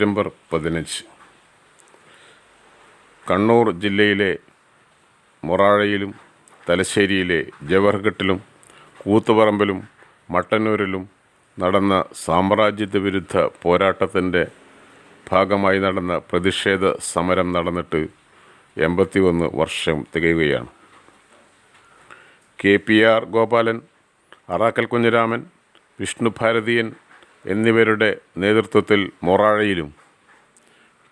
September പതിനഞ്ച്. കണ്ണൂർ ജില്ലയിലെ മൊറാഴയിലും തലശ്ശേരിയിലെ ജവഹർഘട്ടിലും കൂത്തുപറമ്പിലും മട്ടന്നൂരിലും നടന്ന സാമ്രാജ്യത്വ വിരുദ്ധ പോരാട്ടത്തിന്റെ ഭാഗമായി നടന്ന പ്രതിഷേധ സമരം നടന്നിട്ട് എൺപത്തി ഒന്ന് വർഷം തികയുകയാണ്. K P R Gopalan Arakkal Kunhiraman Vishnu Bharatheeyan എന്നിവരുടെ നേതൃത്വത്തിൽ മൊറാഴയിലും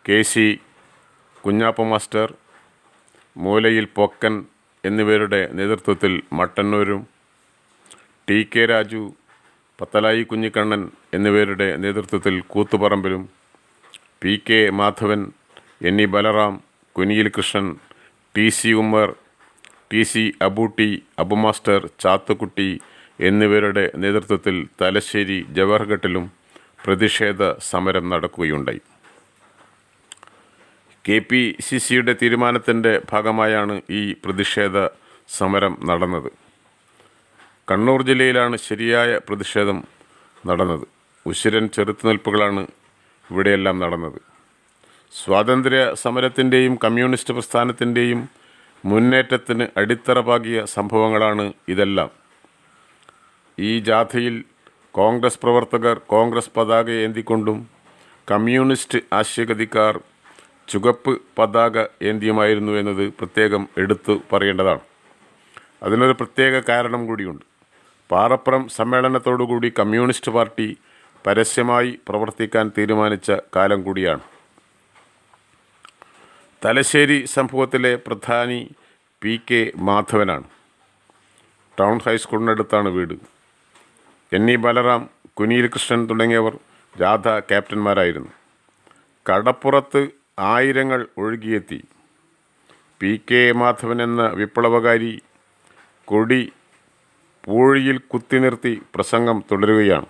K C Kunhappa master Moolayil Pokkan എന്നിവരുടെ നേതൃത്വത്തിൽ മട്ടന്നൂരും ടി കെ രാജു പത്തലായി കുഞ്ഞിക്കണ്ണൻ എന്നിവരുടെ നേതൃത്വത്തിൽ കൂത്തുപറമ്പിലും P K Madhavan N E Balaram Kuniyil Krishnan T C Ummer T C Abootty Abu master Chathukutty എന്നിവരുടെ നേതൃത്വത്തിൽ തലശ്ശേരി ജവഹർഘട്ടിലും പ്രതിഷേധ സമരം നടക്കുകയുണ്ടായി. കെ പി സി സിയുടെ തീരുമാനത്തിന്റെ ഭാഗമായാണ് ഈ പ്രതിഷേധ സമരം നടന്നത്. കണ്ണൂർ ജില്ലയിലാണ് ശരിയായ പ്രതിഷേധം നടന്നത്. ഉശിരൻ ചെറുത്തുനിൽപ്പുകളാണ് ഇവിടെയെല്ലാം നടന്നത്. സ്വാതന്ത്ര്യ സമരത്തിന്റെയും കമ്മ്യൂണിസ്റ്റ് പ്രസ്ഥാനത്തിന്റെയും മുന്നേറ്റത്തിന് അടിത്തറ പാകിയ സംഭവങ്ങളാണ് ഇതെല്ലാം. ഈ ജാഥയിൽ കോൺഗ്രസ് പ്രവർത്തകർ കോൺഗ്രസ് പതാക ഏന്തിക്കൊണ്ടും കമ്മ്യൂണിസ്റ്റ് ആശയഗതിക്കാർ ചുവപ്പ് പതാക ഏന്തിയുമായിരുന്നു എന്നത് പ്രത്യേകം എടുത്തു പറയേണ്ടതാണ്. അതിനൊരു പ്രത്യേക കാരണം കൂടിയുണ്ട്. പാറപ്പുറം സമ്മേളനത്തോടുകൂടി കമ്മ്യൂണിസ്റ്റ് പാർട്ടി പരസ്യമായി പ്രവർത്തിക്കാൻ തീരുമാനിച്ച കാലം കൂടിയാണ്. തലശ്ശേരി സംഭവത്തിലെ പ്രധാനി പി കെ മാധവനാണ്. ടൗൺ ഹൈസ്കൂളിനടുത്താണ് വീട്. എൻ ഇ ബലറാം കുനിയിൽ കൃഷ്ണൻ തുടങ്ങിയവർ ജാഥ ക്യാപ്റ്റന്മാരായിരുന്നു. കടപ്പുറത്ത് ആയിരങ്ങൾ ഒഴുകിയെത്തി. പി കെ മാധവൻ എന്ന വിപ്ലവകാരി കൊടി പൂഴിയിൽ കുത്തിനിർത്തി പ്രസംഗം തുടരുകയാണ്.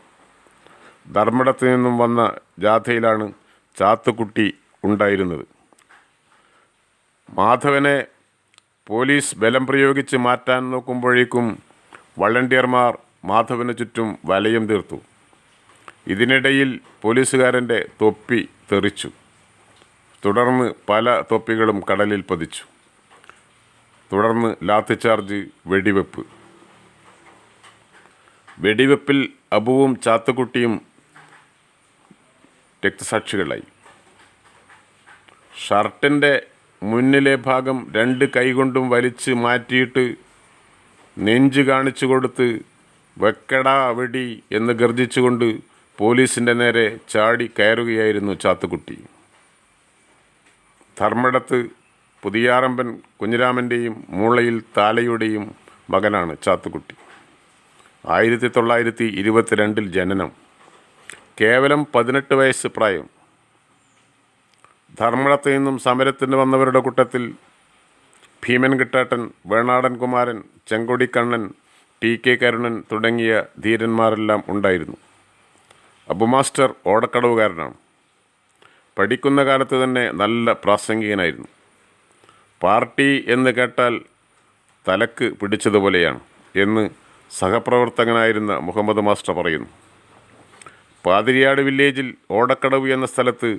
ധർമ്മടത്ത് നിന്നും വന്ന ജാഥയിലാണ് ചാത്തുക്കുട്ടി ഉണ്ടായിരുന്നത്. മാധവനെ പോലീസ് ബലം പ്രയോഗിച്ച് മാറ്റാൻ നോക്കുമ്പോഴേക്കും വളണ്ടിയർമാർ മാധവന് ചുറ്റും വലയം തീർത്തു. ഇതിനിടയിൽ പോലീസുകാരന്റെ തൊപ്പി തെറിച്ചു. തുടർന്ന് പല തൊപ്പികളും കടലിൽ പതിച്ചു. തുടർന്ന് ലാത്തിചാർജ് വെടിവെപ്പ്. വെടിവെപ്പിൽ അബുവും ചാത്തുക്കുട്ടിയും രക്തസാക്ഷികളായി. ഷർട്ടിന്റെ മുന്നിലെ ഭാഗം രണ്ട് കൈകൊണ്ടും വലിച്ച് മാറ്റിയിട്ട് നെഞ്ച് കാണിച്ചു കൊടുത്ത് വെക്കടാ വെടി എന്ന് ഗർജിച്ചുകൊണ്ട് പോലീസിന്റെ നേരെ ചാടി കയറുകയായിരുന്നു ചാത്തുക്കുട്ടി ധർമ്മടത്ത് പുതിയാറമ്പൻ കുഞ്ഞിരാമന്റെയും മൂളയിൽ താലയുടെയും മകനാണ് ചാത്തുക്കുട്ടി ആയിരത്തി തൊള്ളായിരത്തി ഇരുപത്തിരണ്ടിൽ ജനനം. കേവലം പതിനെട്ട് വയസ്സ് പ്രായം. ധർമ്മടത്തു നിന്നും സമരത്തിന് വന്നവരുടെ കൂട്ടത്തിൽ ഭീമൻ കിട്ടാട്ടൻ വേണാടൻ കുമാരൻ ചെങ്കൊടിക്കണ്ണൻ ടി കെ കരുണൻ തുടങ്ങിയ ധീരന്മാരെല്ലാം ഉണ്ടായിരുന്നു. അബുമാസ്റ്റർ ഓടക്കടവുകാരനാണ്. പഠിക്കുന്ന കാലത്ത് തന്നെ നല്ല പ്രാസംഗികനായിരുന്നു. പാർട്ടി എന്ന് കേട്ടാൽ തലക്ക് പിടിച്ചതുപോലെയാണ് എന്ന് സഹപ്രവർത്തകനായിരുന്ന മുഹമ്മദ് മാസ്റ്റർ പറയുന്നു. പാതിരിയാട് വില്ലേജിൽ ഓടക്കടവ് എന്ന സ്ഥലത്ത്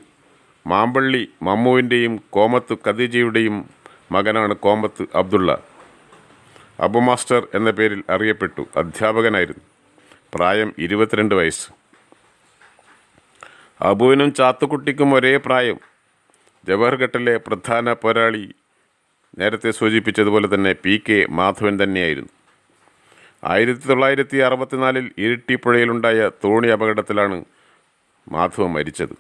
മാമ്പള്ളി മമ്മുവിന്റെയും കോമത്ത് ഖദീജയുടെയും മകനാണ് കോമത്ത് അബ്ദുള്ള. അബു മാസ്റ്റർ എന്ന പേരിൽ അറിയപ്പെട്ടു. അധ്യാപകനായിരുന്നു. പ്രായം ഇരുപത്തിരണ്ട് വയസ്സ്. അബുവിനും ചാത്തുക്കുട്ടിക്കും ഒരേ പ്രായം. ജവഹർഘട്ടിലെ പ്രധാന പോരാളി നേരത്തെ സൂചിപ്പിച്ചതുപോലെ തന്നെ പി കെ മാധവൻ തന്നെയായിരുന്നു. ആയിരത്തി തൊള്ളായിരത്തി അറുപത്തിനാലിൽ ഇരിട്ടിപ്പുഴയിലുണ്ടായ തോണി അപകടത്തിലാണ് മാധവൻ മരിച്ചത്.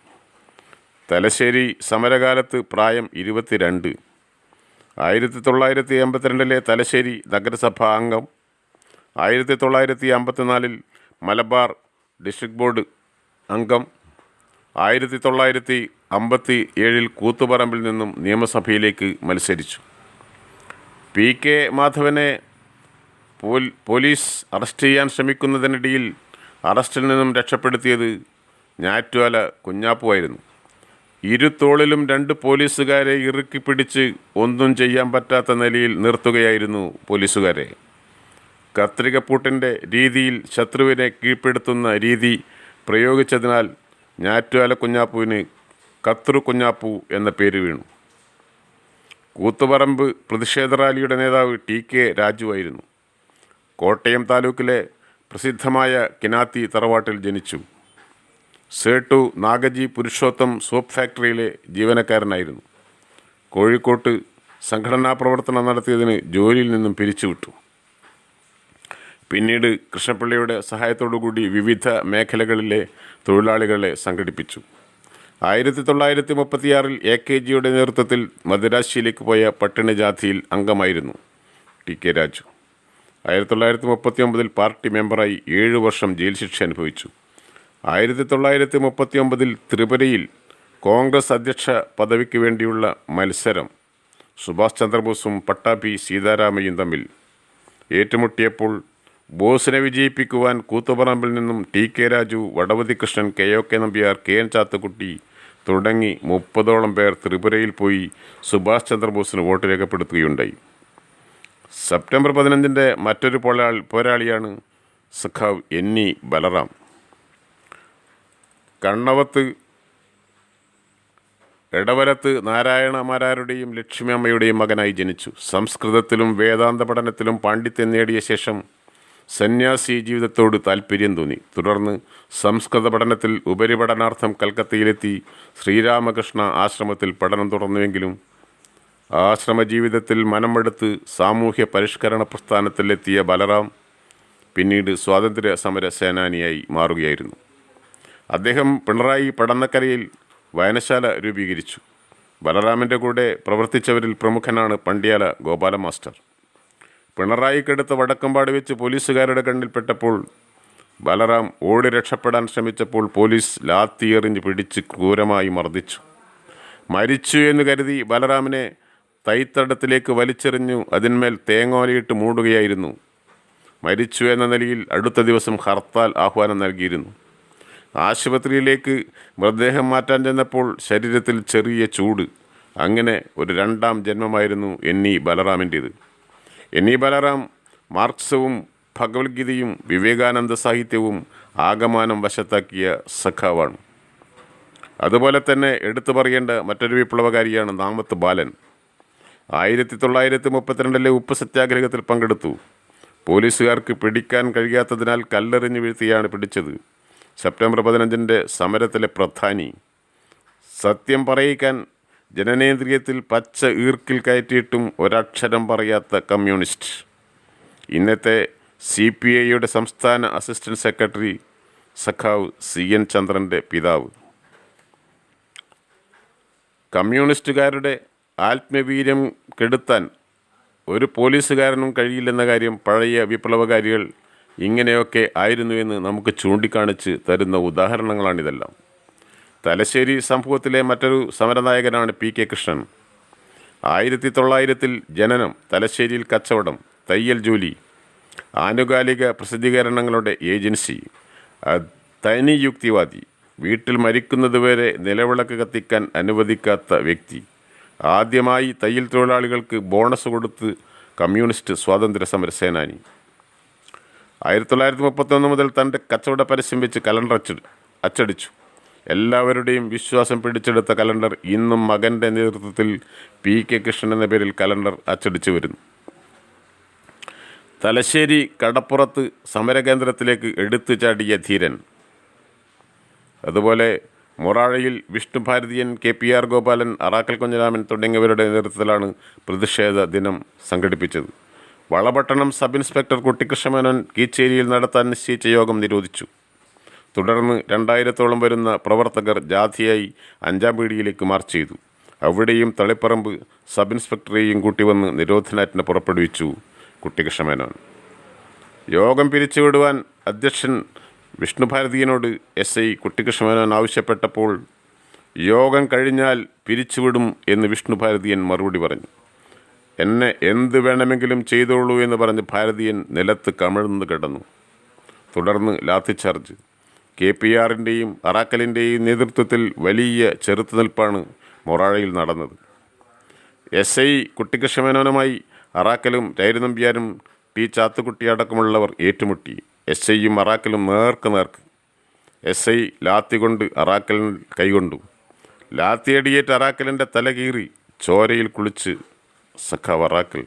തലശ്ശേരി സമരകാലത്ത് പ്രായം ഇരുപത്തിരണ്ട്. ആയിരത്തി തൊള്ളായിരത്തി എൺപത്തിരണ്ടിലെ തലശ്ശേരി നഗരസഭാ അംഗം. ആയിരത്തി തൊള്ളായിരത്തി അമ്പത്തിനാലിൽ മലബാർ ഡിസ്ട്രിക്ട് ബോർഡ് അംഗം. ആയിരത്തി തൊള്ളായിരത്തി അമ്പത്തി ഏഴിൽ കൂത്തുപറമ്പിൽ നിന്നും നിയമസഭയിലേക്ക് മത്സരിച്ചു. പി കെ മാധവനെ പോലീസ് അറസ്റ്റ് ചെയ്യാൻ ശ്രമിക്കുന്നതിനിടയിൽ അറസ്റ്റിൽ നിന്നും രക്ഷപ്പെടുത്തിയത് ഞാറ്റുവാല കുഞ്ഞാപ്പുവായിരുന്നു ഇരുത്തോളിലും രണ്ട് പോലീസുകാരെ ഇറുക്കി പിടിച്ച് ഒന്നും ചെയ്യാൻ പറ്റാത്ത നിലയിൽ നിർത്തുകയായിരുന്നു പോലീസുകാരെ. കത്രികപ്പൂട്ടിന്റെ രീതിയിൽ ശത്രുവിനെ കീഴ്പ്പെടുത്തുന്ന രീതി പ്രയോഗിച്ചതിനാൽ ഞാറ്റുവാല കുഞ്ഞാപ്പുവിന് കത്രു കുഞ്ഞാപ്പു എന്ന പേര് വീണു. കൂത്തുപറമ്പ് പ്രതിഷേധ റാലിയുടെ നേതാവ് ടി കെ രാജുവായിരുന്നു കോട്ടയം താലൂക്കിലെ പ്രസിദ്ധമായ കിനാത്തി തറവാട്ടിൽ ജനിച്ചു. സേട്ടു നാഗജി പുരുഷോത്തം സോപ്പ് ഫാക്ടറിയിലെ ജീവനക്കാരനായിരുന്നു. കോഴിക്കോട്ട് സംഘടനാ പ്രവർത്തനം നടത്തിയതിന് ജോലിയിൽ നിന്നും പിരിച്ചുവിട്ടു. പിന്നീട് കൃഷ്ണപിള്ളയുടെ സഹായത്തോടുകൂടി വിവിധ മേഖലകളിലെ തൊഴിലാളികളെ സംഘടിപ്പിച്ചു. ആയിരത്തി തൊള്ളായിരത്തി മുപ്പത്തിയാറിൽ എ കെ ജിയുടെ നേതൃത്വത്തിൽ മദ്രാശിയിലേക്ക് പോയ പട്ടിണജാഥിയിൽ അംഗമായിരുന്നു ടി കെ രാജു. ആയിരത്തി തൊള്ളായിരത്തി മുപ്പത്തി ഒമ്പതിൽ പാർട്ടി മെമ്പറായി ഏഴ് വർഷം ജയിൽ ശിക്ഷ അനുഭവിച്ചു. ആയിരത്തി തൊള്ളായിരത്തി മുപ്പത്തി ഒമ്പതിൽ ത്രിപുരയിൽ കോൺഗ്രസ് അധ്യക്ഷ പദവിക്ക് വേണ്ടിയുള്ള മത്സരം സുഭാഷ് ചന്ദ്രബോസും പട്ടാഭി സീതാരാമയും തമ്മിൽ. ഏറ്റുമുട്ടിയപ്പോൾ ബോസിനെ വിജയിപ്പിക്കുവാൻ കൂത്തുപറമ്പിൽ നിന്നും T K Raju Vadavathi Krishnan K O K Nambiar K N Chathukutty തുടങ്ങി മുപ്പതോളം പേർ ത്രിപുരയിൽ പോയി സുഭാഷ് ചന്ദ്രബോസിന് വോട്ട് രേഖപ്പെടുത്തുകയുണ്ടായി. സെപ്റ്റംബർ പതിനഞ്ചിന്റെ മറ്റൊരു പോരാളിയാണ് സഖാവ് എന്നി ബലറാം. കണ്ണവത്ത് ഇടവലത്ത് നാരായണമാരാരുടെയും ലക്ഷ്മി അമ്മയുടെയും മകനായി ജനിച്ചു. സംസ്കൃതത്തിലും വേദാന്ത പഠനത്തിലും പാണ്ഡിത്യം നേടിയ ശേഷം സന്യാസി ജീവിതത്തോട് താല്പര്യം തോന്നി. തുടർന്ന് സംസ്കൃത പഠനത്തിൽ ഉപരിപഠനാർത്ഥം കൽക്കത്തയിലെത്തി ശ്രീരാമകൃഷ്ണ ആശ്രമത്തിൽ പഠനം തുടർന്നുവെങ്കിലും ആശ്രമ ജീവിതത്തിൽ മനമെടുത്ത് സാമൂഹ്യ പരിഷ്കരണ പ്രസ്ഥാനത്തിലെത്തിയ ബലറാം പിന്നീട് സ്വാതന്ത്ര്യ സമര സേനാനിയായി മാറുകയായിരുന്നു. അദ്ദേഹം പിണറായി പടന്നക്കരയിൽ വായനശാല രൂപീകരിച്ചു. ബലറാമിന്റെ കൂടെ പ്രവർത്തിച്ചവരിൽ പ്രമുഖനാണ് പണ്ടിയാല ഗോപാല മാസ്റ്റർ. പിണറായിക്കടുത്ത് വടക്കമ്പാട് വെച്ച് പോലീസുകാരുടെ കണ്ണിൽപ്പെട്ടപ്പോൾ ബലറാം ഓടി രക്ഷപ്പെടാൻ ശ്രമിച്ചപ്പോൾ പോലീസ് ലാത്തിയെറിഞ്ഞ് പിടിച്ച് ക്രൂരമായി മർദ്ദിച്ചു. മരിച്ചു എന്ന് കരുതി ബലറാമിനെ തൈത്തടത്തിലേക്ക് വലിച്ചെറിഞ്ഞു അതിന്മേൽ തേങ്ങോലയിട്ട് മൂടുകയായിരുന്നു. മരിച്ചു എന്ന നിലയിൽ അടുത്ത ദിവസം ഹർത്താൽ ആഹ്വാനം നൽകിയിരുന്നു. ആശുപത്രിയിലേക്ക് മൃതദേഹം മാറ്റാൻ ചെന്നപ്പോൾ ശരീരത്തിൽ ചെറിയ ചൂട്. അങ്ങനെ ഒരു രണ്ടാം ജന്മമായിരുന്നു എൻ ഇ ബലറാമിന്റേത്. എൻ ഇ ബലറാം മാർക്സവും ഭഗവത്ഗീതയും വിവേകാനന്ദ സാഹിത്യവും ആഗമാനം വശത്താക്കിയ സഖാവാണ്. അതുപോലെ തന്നെ എടുത്തു പറയേണ്ട മറ്റൊരു വിപ്ലവകാരിയാണ് നാമത്ത് ബാലൻ. ആയിരത്തി തൊള്ളായിരത്തി മുപ്പത്തിരണ്ടിലെ ഉപ്പ് സത്യാഗ്രഹത്തിൽ പങ്കെടുത്തു. പോലീസുകാർക്ക് പിടിക്കാൻ കഴിയാത്തതിനാൽ കല്ലെറിഞ്ഞ് വീഴ്ത്തിയാണ് പിടിച്ചത്. സെപ്റ്റംബർ പതിനഞ്ചിന്റെ സമരത്തിലെ പ്രധാനി. സത്യം പറയിക്കാൻ ജനനേന്ദ്രിയത്തിൽ പച്ച ഈർക്കിൽ കയറ്റിയിട്ടും ഒരക്ഷരം പറയാത്ത കമ്മ്യൂണിസ്റ്റ്. ഇന്നത്തെ സി പി ഐയുടെ സംസ്ഥാന അസിസ്റ്റന്റ് സെക്രട്ടറി സഖാവ് സി എൻ ചന്ദ്രന്റെ പിതാവ്. കമ്മ്യൂണിസ്റ്റുകാരുടെ ആത്മവീര്യം കെടുത്താൻ ഒരു പോലീസുകാരനും കഴിയില്ലെന്ന കാര്യം പഴയ വിപ്ലവകാരികൾ ഇങ്ങനെയൊക്കെ ആയിരുന്നു എന്ന് നമുക്ക് ചൂണ്ടിക്കാണിച്ച് തരുന്ന ഉദാഹരണങ്ങളാണിതെല്ലാം. തലശ്ശേരി സംഭവത്തിലെ മറ്റൊരു സമരനായകനാണ് പി കെ കൃഷ്ണൻ. ആയിരത്തി തൊള്ളായിരത്തിൽ ജനനം തലശ്ശേരിയിൽ കച്ചവടം തയ്യൽ ജോലി ആനുകാലിക പ്രസിദ്ധീകരണങ്ങളുടെ ഏജൻസി തനി യുക്തിവാദി വീട്ടിൽ മരിക്കുന്നതുവരെ നിലവിളക്ക് കത്തിക്കാൻ അനുവദിക്കാത്ത വ്യക്തി ആദ്യമായി തയ്യൽ തൊഴിലാളികൾക്ക് ബോണസ് കൊടുത്ത് കമ്മ്യൂണിസ്റ്റ് സ്വാതന്ത്ര്യ സമര സേനാനി ആയിരത്തി തൊള്ളായിരത്തി മുപ്പത്തൊന്ന് മുതൽ തന്റെ കച്ചവട പരസ്യം വെച്ച് കലണ്ടർ അച്ച അച്ചടിച്ചു. എല്ലാവരുടെയും വിശ്വാസം പിടിച്ചെടുത്ത കലണ്ടർ ഇന്നും മകന്റെ നേതൃത്വത്തിൽ പി കെ കൃഷ്ണൻ എന്ന പേരിൽ കലണ്ടർ അച്ചടിച്ചു വരുന്നു. തലശ്ശേരി കടപ്പുറത്ത് സമരകേന്ദ്രത്തിലേക്ക് എടുത്തു ചാടിയ ധീരൻ. അതുപോലെ മൊറാഴയിൽ Vishnu Bharatheeyan K P R Gopalan Arakkal Kunhiraman തുടങ്ങിയവരുടെ നേതൃത്വത്തിലാണ് പ്രതിഷേധ ദിനം സംഘടിപ്പിച്ചത്. വളപട്ടണം സബ് ഇൻസ്പെക്ടർ കുട്ടിക്കൃഷ്ണമേനോൻ കീച്ചേരിയിൽ നടത്താൻ നിശ്ചയിച്ച യോഗം നിരോധിച്ചു. തുടർന്ന് രണ്ടായിരത്തോളം വരുന്ന പ്രവർത്തകർ ജാഥയായി അഞ്ചാം പീടിയിലേക്ക് മാർച്ച് ചെയ്തു. അവിടെയും തളിപ്പറമ്പ് സബ് ഇൻസ്പെക്ടറെയും കൂട്ടി വന്ന് നിരോധനാജ്ഞ പുറപ്പെടുവിച്ചു കുട്ടിക്കൃഷ്ണമേനോൻ യോഗം പിരിച്ചുവിടുവാൻ അധ്യക്ഷൻ വിഷ്ണുഭാരതിയനോട് എസ് ഐ കുട്ടിക്കൃഷ്ണമേനോൻ ആവശ്യപ്പെട്ടപ്പോൾ യോഗം കഴിഞ്ഞാൽ പിരിച്ചുവിടും എന്ന് വിഷ്ണുഭാരതിയൻ മറുപടി പറഞ്ഞു. എന്നെ എന്ത് വേണമെങ്കിലും ചെയ്തോളൂ എന്ന് പറഞ്ഞ് ഭാരതീയൻ നിലത്ത് കമിഴ്ന്ന് കിടന്നു. തുടർന്ന് ലാത്തിച്ചാർജ് കെ പി ആറിന്റെയും അറാക്കലിന്റെയും നേതൃത്വത്തിൽ വലിയ ചെറുത്തുനിൽപ്പാണ് മൊറാഴയിൽ നടന്നത്. എസ് ഐ കുട്ടിക്കൃഷ്ണമേനോനുമായി അറാക്കലും രൈരുനമ്പ്യാരും ടി ചാത്തുക്കുട്ടി അടക്കമുള്ളവർ ഏറ്റുമുട്ടി. എസ് ഐയും അറാക്കലും നേർക്ക് നേർക്ക്. എസ് ഐ ലാത്തി കൊണ്ട് അറാക്കലിന് കൈകൊണ്ടു. ലാത്തിയടിയേറ്റ് അറാക്കലിന്റെ തല കീറി ചോരയിൽ കുളിച്ച് സഖാവ് അറാക്കൽ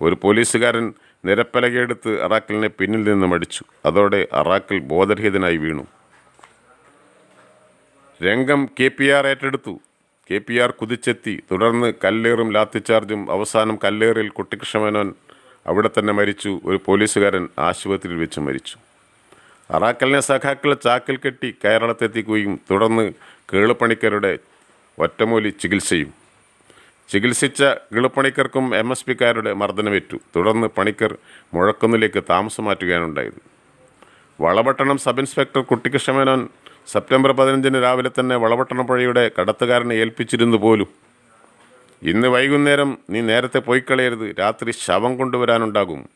ഒരു പോലീസുകാരൻ നിരപ്പലകയെടുത്ത് അറാക്കലിനെ പിന്നിൽ നിന്ന് മടിച്ചു. അതോടെ അറാക്കൽ ബോധരഹിതനായി വീണു. രംഗം കെ പി ആർ ഏറ്റെടുത്തു. കെ പി ആർ കുതിച്ചെത്തി. തുടർന്ന് കല്ലേറും ലാത്തിച്ചാർജും അവസാനം കല്ലേറിൽ കുട്ടിക്കൃഷ്ണമേനോൻ അവിടെ തന്നെ മരിച്ചു. ഒരു പോലീസുകാരൻ ആശുപത്രിയിൽ വെച്ച് മരിച്ചു. അറാക്കലിനെ സഖാക്കൾ ചാക്കിൽ കെട്ടി കേരളത്തെത്തിക്കുകയും തുടർന്ന് കേളുപണിക്കരുടെ ഒറ്റമൂലി ചികിത്സയും ചികിത്സിച്ച കിളുപ്പണിക്കർക്കും എം എസ് പിക്കാരുടെ മർദ്ദനമേറ്റു. തുടർന്ന് പണിക്കർ മുഴക്കുന്നിലേക്ക് താമസം മാറ്റുകയാണുണ്ടായത്. Valapattanam sub inspector Kuttikrishna Menon September പതിനഞ്ചിന് രാവിലെ തന്നെ വളപട്ടണം പുഴയുടെ കടത്തുകാരനെ ഏൽപ്പിച്ചിരുന്നു പോലും. ഇന്ന് വൈകുന്നേരം നീ നേരത്തെ പോയി കളയരുത് രാത്രി ശവം കൊണ്ടുവരാനുണ്ടാകും.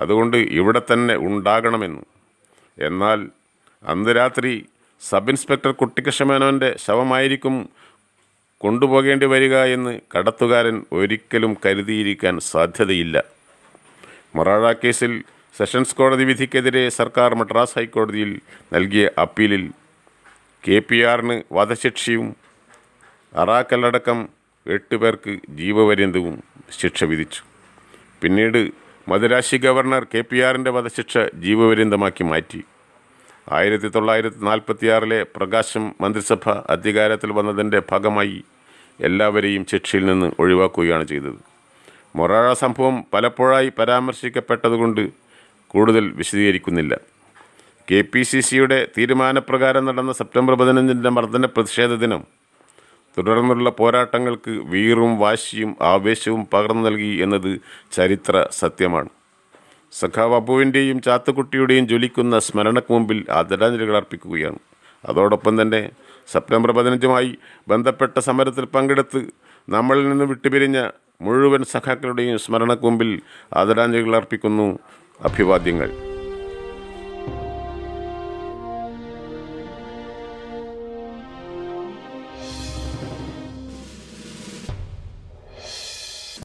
അതുകൊണ്ട് ഇവിടെ തന്നെ ഉണ്ടാകണമെന്ന്. എന്നാൽ അന്ന് രാത്രി സബ് ഇൻസ്പെക്ടർ കുട്ടിക്കൃഷ്ണമേനോന്റെ ശവമായിരിക്കും കൊണ്ടുപോകേണ്ടി വരിക എന്ന് കടത്തുകാരൻ ഒരിക്കലും കരുതിയിരിക്കാൻ സാധ്യതയില്ല. മൊറാഴ കേസിൽ സെഷൻസ് കോടതി വിധിക്കെതിരെ സർക്കാർ മദ്രാസ് ഹൈക്കോടതിയിൽ നൽകിയ അപ്പീലിൽ കെ പി ആറിന് വധശിക്ഷയും അറാക്കലടക്കം എട്ട് പേർക്ക് ജീവപര്യന്തവും ശിക്ഷ വിധിച്ചു. പിന്നീട് മദുരാശി ഗവർണർ കെ പി ആറിന്റെ വധശിക്ഷ ജീവപര്യന്തമാക്കി മാറ്റി. ആയിരത്തി തൊള്ളായിരത്തി നാൽപ്പത്തിയാറിലെ പ്രകാശം മന്ത്രിസഭ അധികാരത്തിൽ വന്നതിന്റെ ഭാഗമായി എല്ലാവരെയും ശിക്ഷയിൽ നിന്ന് ഒഴിവാക്കുകയാണ് ചെയ്തത്. മൊറാഴ സംഭവം പലപ്പോഴായി പരാമർശിക്കപ്പെട്ടതുകൊണ്ട് കൂടുതൽ വിശദീകരിക്കുന്നില്ല. കെ പി സി സിയുടെ തീരുമാനപ്രകാരം നടന്ന സെപ്റ്റംബർ പതിനഞ്ചിന്റെ മർദ്ദന പ്രതിഷേധ ദിനം തുടർന്നുള്ള പോരാട്ടങ്ങൾക്ക് വീറും വാശിയും ആവേശവും പകർന്നു നൽകി എന്നത് ചരിത്ര സത്യമാണ്. സഖാവ് അബുവിന്റെയും ചാത്തുക്കുട്ടിയുടെയും ജ്വലിക്കുന്ന സ്മരണക്ക് മുമ്പിൽ ആദരാഞ്ജലികൾ അർപ്പിക്കുകയാണ്. അതോടൊപ്പം തന്നെ സെപ്റ്റംബർ പതിനഞ്ചുമായി ബന്ധപ്പെട്ട സമരത്തിൽ പങ്കെടുത്ത് നമ്മളിൽ നിന്ന് വിട്ടുപിരിഞ്ഞ മുഴുവൻ സഖാക്കളുടെയും സ്മരണക്ക് മുമ്പിൽ ആദരാഞ്ജലികൾ അർപ്പിക്കുന്നു. അഭിവാദ്യങ്ങൾ.